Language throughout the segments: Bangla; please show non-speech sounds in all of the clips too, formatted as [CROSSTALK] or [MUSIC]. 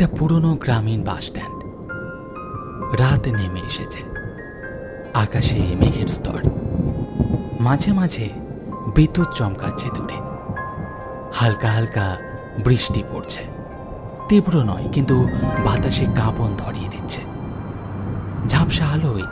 একটা পুরনো গ্রামীণ বাস স্ট্যান্ড। রাত নেমে এসেছে। আকাশে মেঘের স্তর। মাঝে মাঝে বিদ্যুৎ চমকাচ্ছে দূরে। হালকা হালকা বৃষ্টি পড়ছে। তীব্র নয়, কিন্তু বাতাসে কাঁপন ধরিয়ে দিচ্ছে। ঝাপসা আলোয়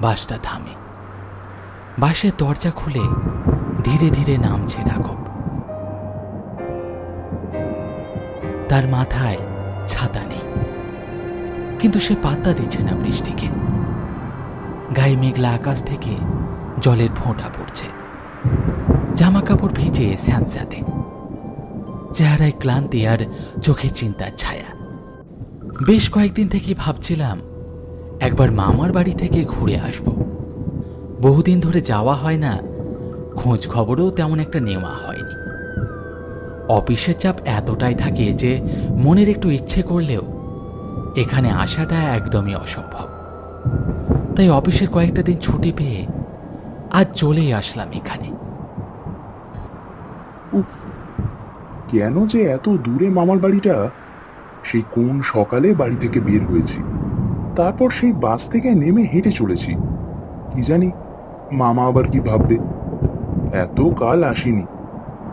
বাসটা থামে। বাসের দরজা খুলে ধীরে ধীরে নামছে রাঘব। তার মাথায় ছাতা নেই। কিন্তু সে পাত্তা দিচ্ছে না বৃষ্টিকে। গায়ে মেঘলা আকাশ থেকে জলের ফোঁটা পড়ছে। জামা কাপড় ভিজে স্যাঁতস্যাঁতে। চেহারায় ক্লান্তি আর চোখে চিন্তার ছায়া। বেশ কয়েকদিন থেকে ভাবছিলাম, একবার মামার বাড়ি থেকে ঘুরে আসব। বহুদিন ধরে যাওয়া হয় না, খোঁজ খবরও তেমন একটা নেওয়া হয়নি। অফিসের চাপ এতটাই থাকে যে মনের একটু ইচ্ছে করলেও এখানে আসাটা একদমই অসম্ভব। তাই অফিসের কয়েকটা দিন ছুটি পেয়ে আজ চলেই আসলাম এখানে। উফ, কেন যে এত দূরে মামার বাড়িটা? সেই কোন সকালে বাড়ি থেকে বের হয়েছি। তারপর সেই বাস থেকে নেমে হেঁটে চলেছি। কি জানি, মামা আবার কি ভাববে? এত কাল আসিনি।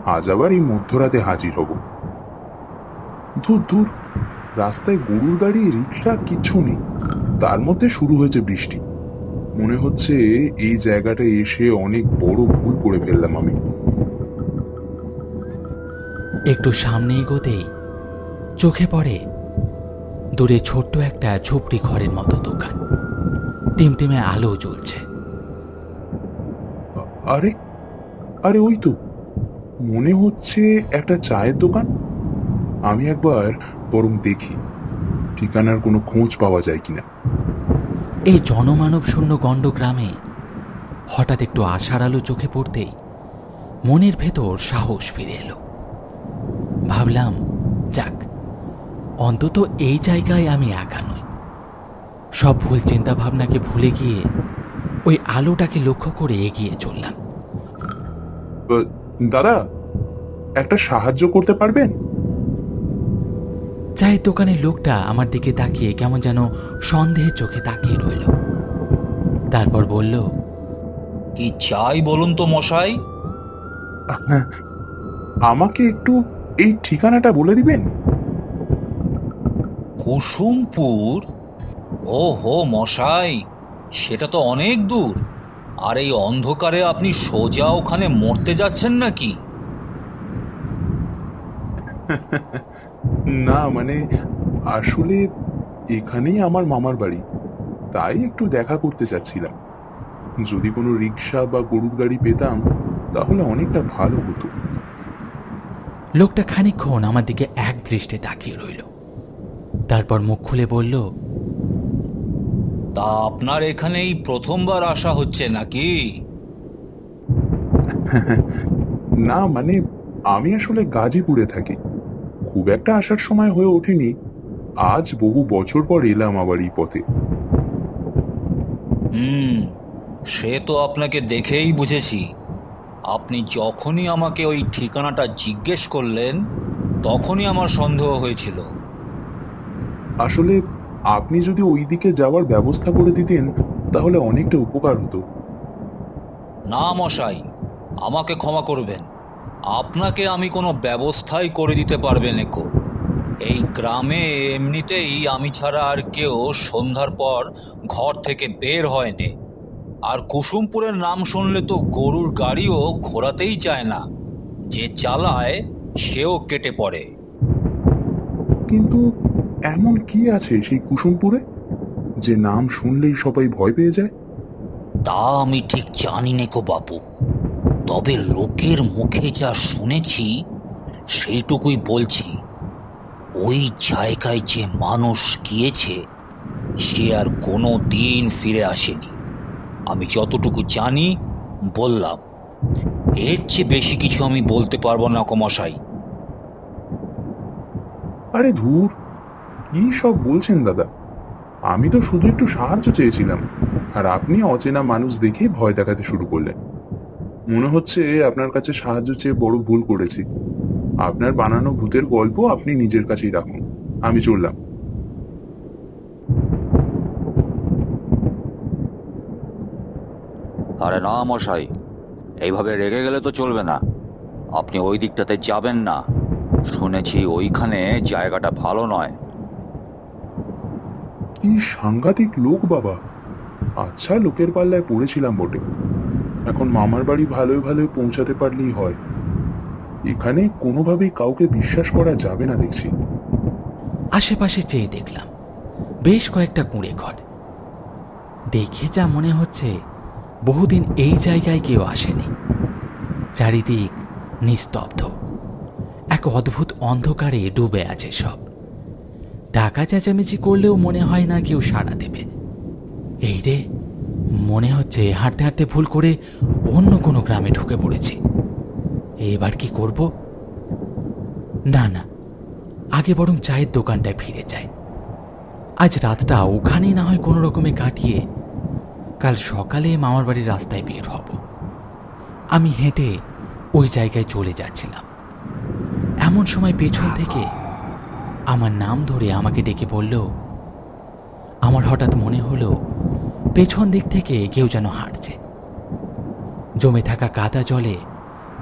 আজ আবার এই মধ্যরাতে হাজির হব। ধুর ধুর রাস্তায় গরুর গাড়ি রিক্সা কিচ্ছু নেই। তার মধ্যে শুরু হয়েছে বৃষ্টি। মনে হচ্ছে এই জায়গাটায় এসে অনেক বড় ভুল করে ফেললাম আমি। একটু সামনে এগোতেই চোখে পড়ে দূরে ছোট্ট একটা ঝুপড়ি ঘরের মতো দোকান। টিমটিমে আলো জ্বলছে। আরে আরে ওই তো। মনে হচ্ছে একটা চায়ের দোকান? আমি একবার বরং দেখি ঠিকানার কোনো খোঁজ পাওয়া যায় কিনা। এই জনমানব শূন্য গণ্ড গ্রামে হঠাৎ একটু আশার আলো চোখে পড়তেই মনের ভেতর সাহস ফিরে এলো। ভাবলাম যাক অন্তত এই জায়গায় আমি একা নই। সব ভুল চিন্তা ভাবনাকে ভুলে গিয়ে ওই আলোটাকে লক্ষ্য করে এগিয়ে চললাম। দাদা একটা সাহায্য করতে পারবেন? চায়ের দোকানের লোকটা আমার দিকে তাকিয়ে কেমন যেন সন্দেহের চোখে তাকিয়ে রইল। তারপর বলল কি চাই বলুন তো মশাই? আমাকে একটু এই ঠিকানাটা বলে দিবেন? কুসুমপুর? ও হো মশাই সেটা তো অনেক দূর। আর এই অন্ধকারে আপনি সোজা ওখানে মরতে যাচ্ছেন নাকি? [LAUGHS] না মানে আসলে এখানেই আমার মামার বাড়ি। তাই একটু দেখা করতে চাচ্ছিলাম। যদি কোনো রিক্সা বা গরুর গাড়ি পেতাম তাহলে অনেকটা ভালো হতো। লোকটা খানিকক্ষণ আমার দিকে এক দৃষ্টে তাকিয়ে রইল। তারপর মুখ খুলে বলল তা আপনার এখানেই প্রথমবার আসা হচ্ছে নাকি? [LAUGHS] না মানে আমি আসলে গাজীপুরে থাকি। খুব একটা আসার সময় হয়ে ওঠেনি। আজ বহু বছর পর এলাম আবার এই পথে। হুম সে তো আপনাকে দেখেই বুঝেছি। আপনি যখনই আমাকে ওই ঠিকানাটা জিজ্ঞেস করলেন তখনই আমার সন্দেহ হয়েছিল। আসলে আপনি যদি ওই দিকে যাওয়ার ব্যবস্থা করে দিতেন তাহলে অনেকটা উপকার হতো। না মশাই আমাকে ক্ষমা করবেন। আপনাকে আমি কোনো ব্যবস্থাই করে দিতে পারবেন একো এই গ্রামে এমনিতেই আমি ছাড়া আর কেউ সন্ধ্যার পর ঘর থেকে বের হয়নি আর কুসুমপুরের নাম শুনলে তো গরুর গাড়িও ঘোরাতেই চায় না। যে চালায় সেও কেটে পড়ে। কিন্তু এমন কি আছে সেই কুসুমপুরে? যে নাম শুনলেই সবাই ভয় পেয়ে যায়? তা আমি ঠিক জানি নেকো বাপু। তবে লোকের মুখে যা শুনেছি সেইটুকুই বলছি। ওই জায়গায় যে মানুষ গিয়েছে সে আর কোনো দিন ফিরে আসেনি। আমি যতটুকু জানি বললাম এর চেয়ে বেশি কিছু আমি বলতে পারব না কমশাই আরে ধুর কি সব বলছেন দাদা? আমি তো শুধু একটু সাহায্য চেয়েছিলাম, আর আপনি অচেনা মানুষ দেখে ভয় দেখাতে শুরু করলেন। মনে হচ্ছে আপনার কাছে সাহায্য চেয়ে বড় ভুল করেছি। আপনার বানানো ভূতের গল্প আপনি নিজের কাছেই রাখুন। আমি চললাম। আরে না মশাই, এইভাবে রেগে গেলে তো চলবে না। আপনি ওই দিকটাতে যাবেন না। শুনেছি ওইখানে জায়গাটা ভালো নয়। কি সাংঘাতিক লোক বাবা। আচ্ছা লোকের পাল্লায় পড়েছিলাম বটে। এখন মামার বাড়ি ভালোই ভালোই পৌঁছাতে পারলেই হয়। এখানে কোনোভাবেই কাউকে বিশ্বাস করা যাবে না দেখছি। আশেপাশে চেয়ে দেখলাম, বেশ কয়েকটা কুঁড়ে ঘর। দেখে যা মনে হচ্ছে, বহুদিন এই জায়গায় কেউ আসেনি। চারিদিক নিস্তব্ধ। এক অদ্ভুত অন্ধকারে ডুবে আছে সব। টাকা চেঁচামেচি করলেও মনে হয় না কেউ সাড়া দেবে। এই রে, মনে হচ্ছে হাঁটতে হাঁটতে ভুল করে অন্য কোনো গ্রামে ঢুকে পড়েছি। এবার কি করব? না না, আগে বরং চায়ের দোকানটায় ফিরে যায় আজ রাতটা ওখানেই না হয় কোনো রকমে কাটিয়ে কাল সকালে মামার বাড়ির রাস্তায় বের হব। আমি হেঁটে ওই জায়গায় চলে যাচ্ছিলাম। এমন সময় পেছন থেকে আমার নাম ধরে আমাকে ডেকে বলল আমার হঠাৎ মনে হলো পেছন দিক থেকে কেউ যেন হাঁটছে। জমে থাকা কাদা জলে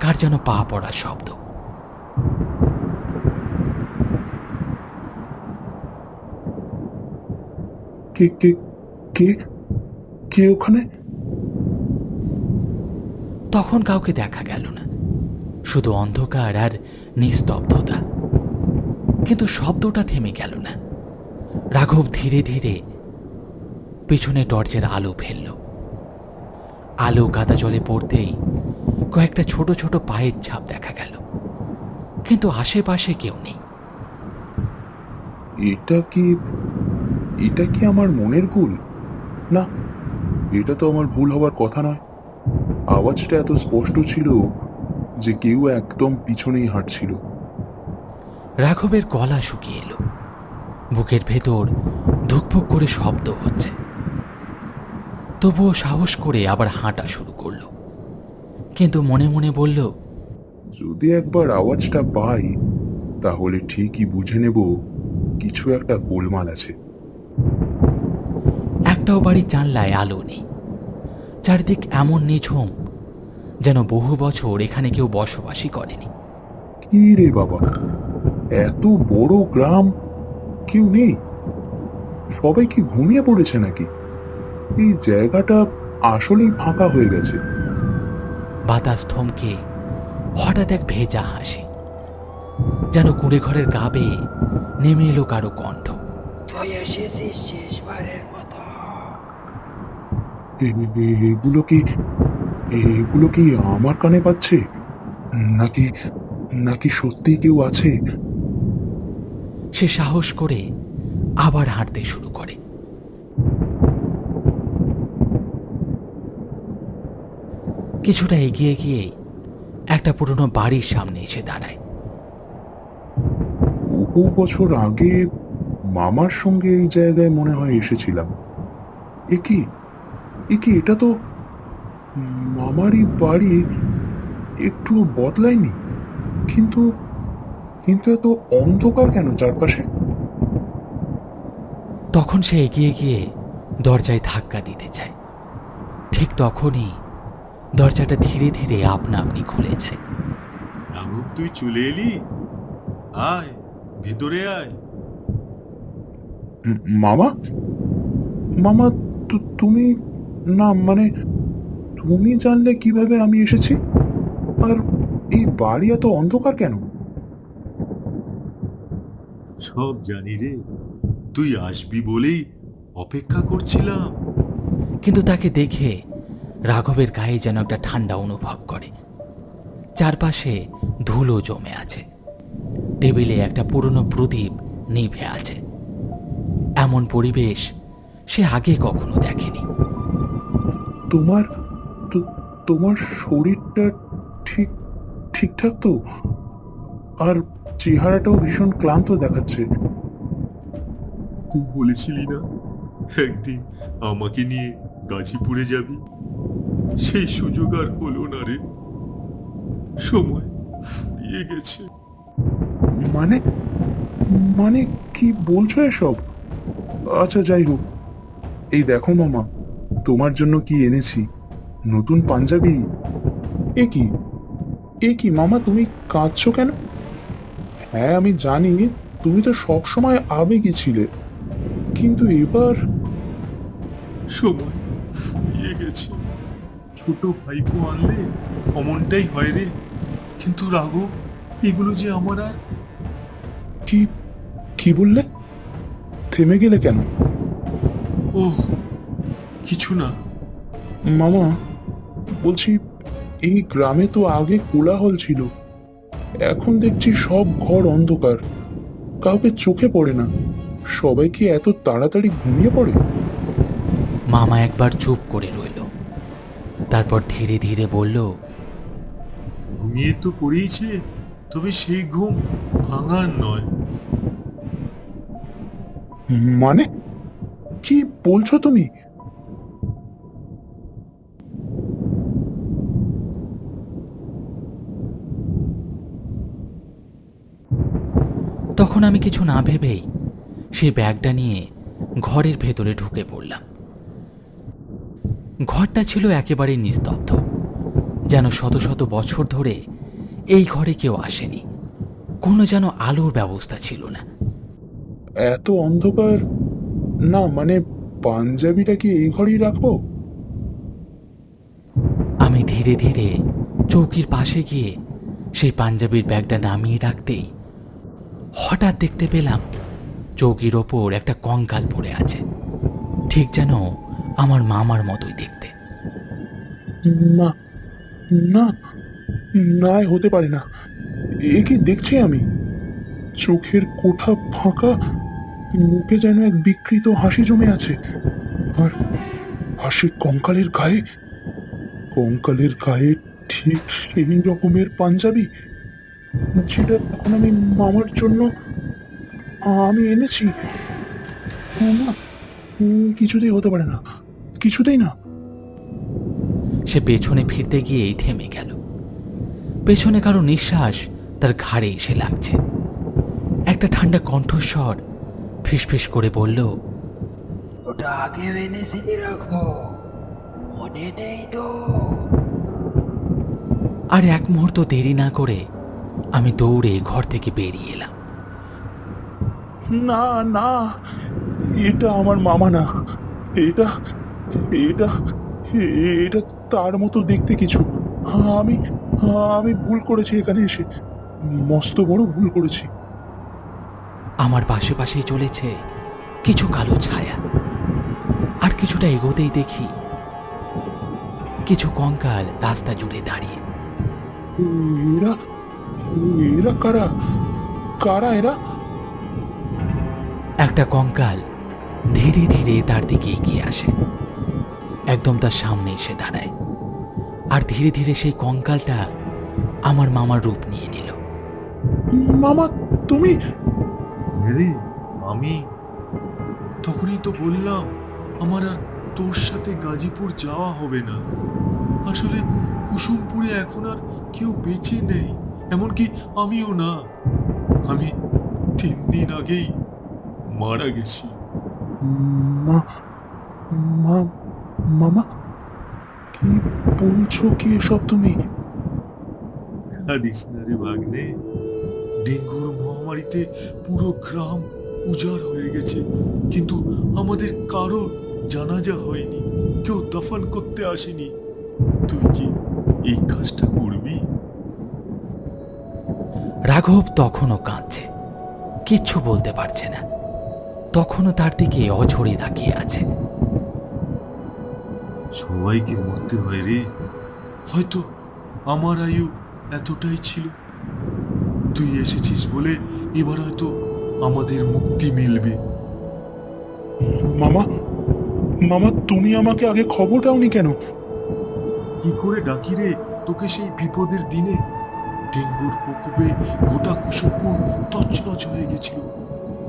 কার যেন পা পড়ার শব্দ। কে কে কে কে ওখানে? তখন কাউকে দেখা গেল না। শুধু অন্ধকার আর নিস্তব্ধতা। কিন্তু শব্দটা থেমে গেল না। রাঘব ধীরে ধীরে পেছনে টর্চের আলো ফেলল। আলো কাদা জলে পড়তেই কয়েকটা ছোট ছোট পায়ের ছাপ দেখা গেল। কিন্তু আশেপাশে কেউ নেই। এটা কি এটা কি আমার মনের ভুল? না, এটা তো আমার ভুল হওয়ার কথা নয়। আওয়াজটা এত স্পষ্ট ছিল যে কেউ একদম পিছনেই হাঁটছিল। রাঘবের গলা শুকিয়ে এলো। বুকের ভেতর ধুকপুক করে শব্দ হচ্ছে। তবুও সাহস করে আবার হাঁটা শুরু করল। কিন্তু মনে মনে বলল যদি একবার আওয়াজটা পাই তাহলে ঠিকই বুঝে নেব কিছু একটা গোলমাল আছে। একটাও বাড়ির জানলায় আলো নেই। চারদিক এমন নিঝুম যেন বহু বছর এখানে কেউ বসবাসই করেনি। কি রে বাবা এত বড় গ্রাম? কেউ নেই? সবাই কি ঘুমিয়ে পড়েছে নাকি? এই জায়গাটা আসলেই ফাঁকা হয়ে গেছে। বাতাস থমকে হঠাৎ এক ভেজা হাসি যেন কুড়ে ঘরের গা বেয়ে নেমে এলো কারও কণ্ঠ। তুই এসেছিস শেষবারের মতো। এ- এ- এগুলো কি এগুলো কি আমার কানে পাচ্ছে নাকি নাকি সত্যি কেউ আছে? সে সাহস করে আবার হাঁটতে শুরু করে। কিছুটা এগিয়ে গিয়ে একটা পুরনো বাড়ির সামনে এসে দাঁড়ায়। বহু বছর আগে মামার সঙ্গে এই জায়গায় মনে হয় এসেছিলাম। এ কি? এ কি? এটা তো মামারই বাড়ি। একটু বদলায়নি। কিন্তু কিন্তু এত অন্ধকার কেন চারপাশে? তখন সে এগিয়ে গিয়ে দরজায় ধাক্কা দিতে চায়। ঠিক তখনই দরজাটা ধীরে ধীরে আপনা আপনি খুলে যায়। রাঘব তুই চলে এলি? আয় ভেতরে আয়। উম, মামা? মামা তু- তুমি না মানে তুমি জানলে কীভাবে আমি এসেছি? আর এই বাড়ি এত অন্ধকার কেন? সব জানি রে। তুই আসবি বলেই অপেক্ষা করছিলাম। কিন্তু তাকে দেখে রাঘবের গায়ে যেন একটা ঠান্ডা অনুভব করে। চারপাশে ধুলো জমে আছে। টেবিলে একটা পুরনো প্রদীপ নিভে আছে। এমন পরিবেশ সে আগে কখনো দেখেনি। তোমার তোমার শরীরটা ঠিক ঠিকঠাক তো? আর চেহারাটাও ভীষণ ক্লান্ত দেখাচ্ছে। তুই বলেছিলি না? একদিন আমাকে নিয়ে গাজীপুরে যাবি? সেই সুযোগ আর হলো না রে। সময় ফুরিয়ে গেছে। মানে মানে কি বলছো এসব? আচ্ছা যাই হোক। এই দেখো মামা তোমার জন্য কি এনেছি? নতুন পাঞ্জাবি? এ কি? এ কি মামা তুমি কাঁদছো কেন? হ্যাঁ আমি জানি তুমি তো সব সময় আবেগী ছিলে। কিন্তু এবার সময় ফুরিয়ে গেছে। ছোট ভাইপো আনলে অমনটাই হয় রে। কিন্তু রাঘব এগুলো যে আমার আর কি কি বললে? থেমে গেলে কেন? ও কিছু না। মামা বলছি এই গ্রামে তো আগে কোলাহল ছিল। এখন দেখছি সব ঘর অন্ধকার। কাউকে চোখে পড়ে না। সবাই কি এত তাড়াতাড়ি ঘুমিয়ে পড়ে? মামা একবার চুপ করে রইল। তারপর ধীরে ধীরে বলল ঘুমিয়ে তো পড়েইছে তবে সেই ঘুম ভাঙার নয়। মানে? কি বলছো তুমি? তখন আমি কিছু না ভেবেই সেই ব্যাগটা নিয়ে ঘরের ভেতরে ঢুকে পড়লাম। ঘরটা ছিল একেবারে নিস্তব্ধ যেন শত শত বছর ধরে এই ঘরে কেউ আসেনি। কোনো যেন আলোর ব্যবস্থা ছিল না। এত অন্ধকার? না মানে পাঞ্জাবিটা কি এই ঘরেই রাখব? আমি ধীরে ধীরে চৌকির পাশে গিয়ে সেই পাঞ্জাবির ব্যাগটা নামিয়ে রাখতেই হঠাৎ দেখতে পেলাম চৌকির ওপর একটা কঙ্কাল পড়ে আছে। ঠিক যেন আমার মামার মতোই দেখতে। না না না হতে পারে না। এ কি দেখছি আমি। চোখের কোঠা ফাঁকা, মুখে যেন এক বিকৃত হাসি জমে আছে। আর হাসি কঙ্কালের গায়ে? কঙ্কালের গায়ে ঠিক সেই রকমের পাঞ্জাবি? যেটা এখন আমি মামার জন্য আমি এনেছি। না কিছুতেই হতে পারে না। কিছুতেই না। সে পেছনে ফিরতে গিয়েই থেমে গেল। পেছনে কারও নিঃশ্বাস তার ঘাড়ে এসে লাগছে। একটা ঠান্ডা কণ্ঠস্বর ফিসফিস করে বলল ওটা আগেও এনেছিলি রাখো মনে নেই তো? আর এক মুহূর্ত দেরি না করে আমি দৌড়ে ঘর থেকে বেরিয়ে এলাম। না না এটা আমার মামা না। এটা এটা এটা তার মতো দেখতে কিছু। আমি আমি ভুল করেছি এখানে এসে। মস্ত বড় ভুল করেছি। আমার পাশে পাশেই চলেছে কিছু কালো ছায়া। আর কিছুটা এগোতেই দেখি কিছু কঙ্কাল রাস্তা জুড়ে দাঁড়িয়ে। এরা এরা কারা? কারা এরা? একটা কঙ্কাল ধীরে ধীরে তার দিকে এগিয়ে আসে। একদম তার সামনে এসে দাঁড়ায়। আর ধীরে ধীরে সেই কঙ্কালটা আমার মামার রূপ নিয়ে নিল। মামা তুমি? রে আমি তখনই তো বললাম আমার আর তোর সাথে গাজীপুর যাওয়া হবে না। আসলে কুসুমপুরে এখন আর কেউ বেঁচে নেই। এমনকি আমিও না। আমি তিন দিন আগেই মারা গেছি। মা মা মামা কি বলছো কি এসব তুমি? কাঁদিস না রে ভাগ্নে। ডেঙ্গুর মহামারীতে পুরো গ্রাম উজাড় হয়ে গেছে। কিন্তু আমাদের কারও জানাজা হয়নি। কেউ দফন করতে আসেনি। তুই কি এই কাজটা করবি? রাঘব তখনও কাঁদছে। কিচ্ছু বলতে পারছে না। তখনও তার দিকে অঝরে তাকিয়ে আছে। সবাইকে মরতে হয় রে। হয়তো আমার আয়ু এতটাই ছিল। তুই এসেছিস বলে এবার হয়তো আমাদের মুক্তি মিলবে। মামা মামা তুমি আমাকে আগে খবর দাওনি কেন? কি করে ডাকি রে? তোকে সেই বিপদের দিনে ডেঙ্গুর প্রকোপে গোটা কুসুমপুর তছনছ হয়ে গেছিল।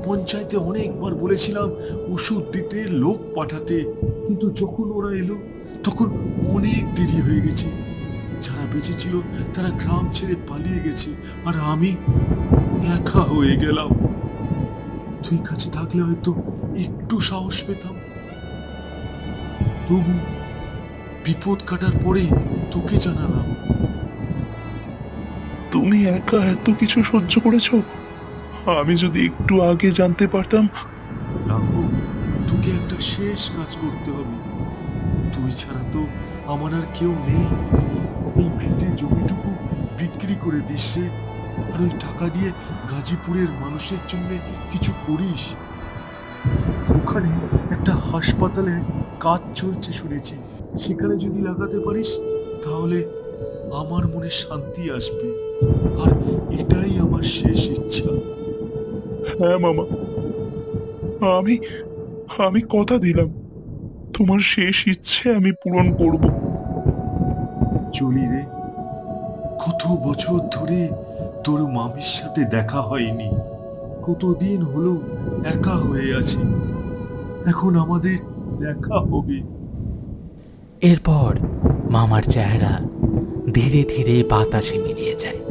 পঞ্চায়েতে অনেকবার বলেছিলাম, ওষুধ দিতে লোক পাঠাতে। কিন্তু যখন ওরা এলো, তখন অনেক দেরি হয়ে গেছে। যারা বেঁচে ছিল, তারা গ্রাম ছেড়ে পালিয়ে গেছে, আর আমি একা হয়ে গেলাম। তুই কাছে থাকলে হয়তো একটু সাহস পেতাম। তবু বিপদ কাটার পরে তোকে জানালাম। তুমি একা এত কিছু সহ্য করেছ? আমি যদি একটু আগে জানতে পারতাম। রাঘব, তোকে একটা শেষ কাজ করতে হবে। তুই ছাড়া তো আমার আর কেউ নেই। এই ভিটে জমিটুকু বিক্রি করে দিস আর ওই টাকা দিয়ে গাজীপুরের মানুষের জন্য কিছু করিস। ওখানে একটা হাসপাতালে কাজ চলছে শুনেছি। সেখানে যদি লাগাতে পারিস, তাহলে আমার মনে শান্তি আসবে। আর এটাই আমার শেষ ইচ্ছা। হ্যাঁ মামা। আমি আমি কথা দিলাম। তোমার শেষ ইচ্ছে আমি পূরণ করব। চলি রে কত বছর ধরে তোর মামির সাথে দেখা হয়নি। কতদিন হলো একা হয়ে আছি। এখন আমাদের দেখা হবে। এরপর মামার চেহারা ধীরে ধীরে বাতাসে মিলিয়ে যায়।